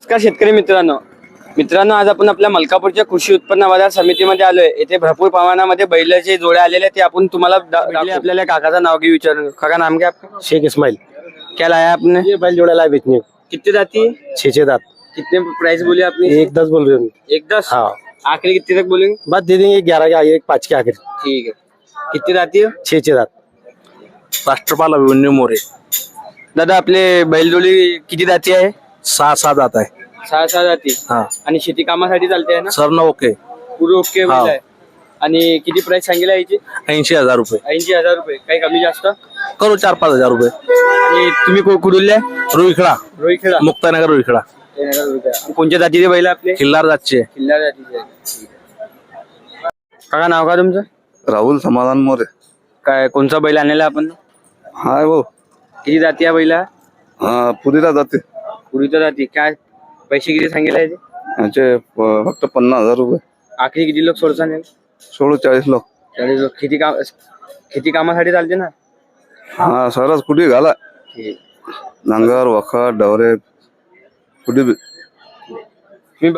नमस्कार शेतकरी मित्रांनो. मित्रांनो आज आपण आपल्या मलकापूरच्या कृषी उत्पन्न बाजार समितीमध्ये आलोय. येथे भरपूर प्रमाणामध्ये बैलाचे जोड्या आलेले ते आपण तुम्हाला दा- दाखवू. आपल्याला काकाचं नाव घेऊ विचारू काका नाम क्या आपका शेख इस्माइल क्या लाया आपने? ये बैल जोड़ा लाए बेचने। कितने जाती? छह दांत कितने प्राइस बोले आपने एक दस बोल रहे हो एक दस? हाँ. आखिरी कितने तक बोलेंगे बस दे देंगे ग्यारह के आगे एक पाँच के आखिर. ठीक है कितनी जाती है? छह दांत राष्ट्रपाल अभिमन्यू मोरे. दादा आपले बैलजोडी किती जाती आहे? सहा सहा जात आहे. सहा सहा जाती? हा. आणि शेती कामासाठी चालते आहे ना? सर न ओके. पूर्ण ओके बैल हा. आहे. आणि किती प्राइस सांगितलं याची? ऐंशी हजार रुपये. ऐंशी हजार रुपये. काही कमी जास्त? करू चार पाच हजार रुपये. आणि तुम्ही कु- कुठले रुईखडा रोहित खेळा मुक्तानगर रुईखडा कोणत्या जातीचे बैल आपले? किल्लार जातचे. किल्ला जातीचे आहे. काका नाव का तुमचं? राहुल समाधान मोरे. काय कोणचा बैल आणलेला आपण? हाय भाऊ. किती जाती या बैला? हा पुरीला जाते. पुरीच्या जाती. काय पैसे किती सांगितले याचे? प- फक्त पन्नास हजार रुपये. आखरी किती लोक सोडचा नाही सोळू चाळीस लोक. चाळीस लोक. खेती काम खेती कामासाठी चालते ना? हा सरस कुठे घाला. नांगर वखा डवरे कुठे बी.